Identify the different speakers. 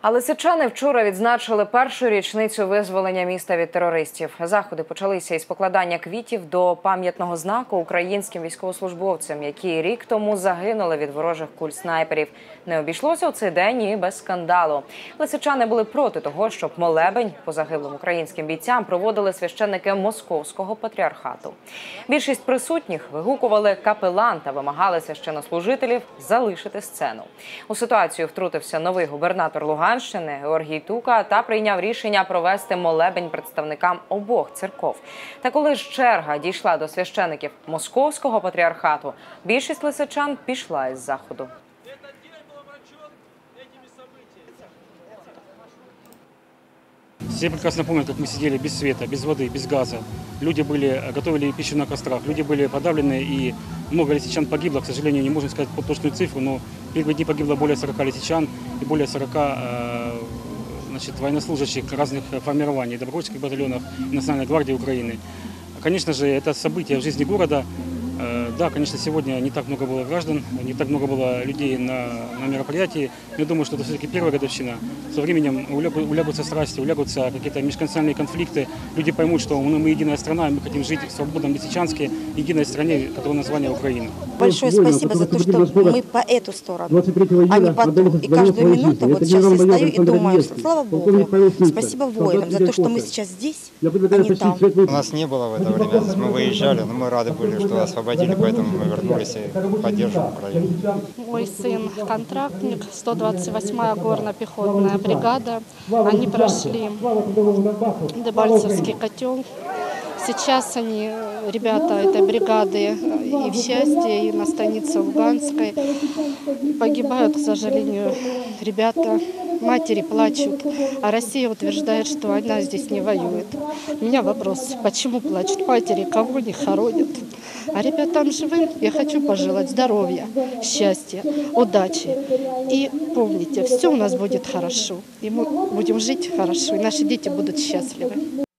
Speaker 1: А лисичани вчора відзначили першу річницю визволення міста від терористів. Заходи почалися із покладання квітів до пам'ятного знаку українським військовослужбовцям, які рік тому загинули від ворожих куль снайперів. Не обійшлося у цей день і без скандалу. Лисичани були проти того, щоб молебень по загиблим українським бійцям проводили священники московського патріархату. Більшість присутніх вигукували капелан та вимагали священнослужителів залишити сцену. У ситуацію втрутився новий губернатор Луганщини Георгій Тука та прийняв рішення провести молебень представникам обох церков. Та коли ж черга дійшла до священиків московського патріархату, більшість лисичан пішла із заходу.
Speaker 2: Этот день был омрачен этими событиями.
Speaker 3: Все прекрасно помнят, как мы сидели без света, без воды, без газа. Люди были, готовили пищу на кострах, люди были подавлены, и много лисичан погибло. К сожалению, не можем сказать точную цифру, но дни погибло более 40 лисичан и более 40 э, значит, военнослужащих разных формирований, добровольческих батальонов Национальной гвардии Украины. Конечно же, это событие в жизни города. Да, конечно, сегодня не так много было граждан, не так много было людей на, на мероприятии. Но я думаю, что это все-таки первая годовщина. Со временем улягу- улягутся страсти, улягутся какие-то межконфессиональные конфликты. Люди поймут, что мы, мы единая страна, и мы хотим жить в свободном Лисичанске, единой стране, которая название Украина.
Speaker 4: Большое спасибо за то, что мы по эту сторону,
Speaker 5: 23
Speaker 4: а не по ту. И каждую минуту, вот сейчас я стою и думаю, что слава Богу, спасибо воинам за то, что мы сейчас здесь, а не там.
Speaker 6: У нас не было в это время, мы выезжали, но мы рады были, что освободили, поэтому мы вернулись и поддерживаем Украину.
Speaker 7: Мой сын контрактник, 128-я горно-пехотная бригада. Они прошли Дебальцевский котел. Сейчас они, ребята этой бригады, и в счастье, и на станице Луганской. Погибают, к сожалению, ребята. Матери плачут, а Россия утверждает, что она здесь не воюет. У меня вопрос, почему плачут матери, кого не хоронят? А ребятам живым я хочу пожелать здоровья, счастья, удачи. И помните, все у нас будет хорошо. И мы будем жить хорошо, и наши дети будут счастливы.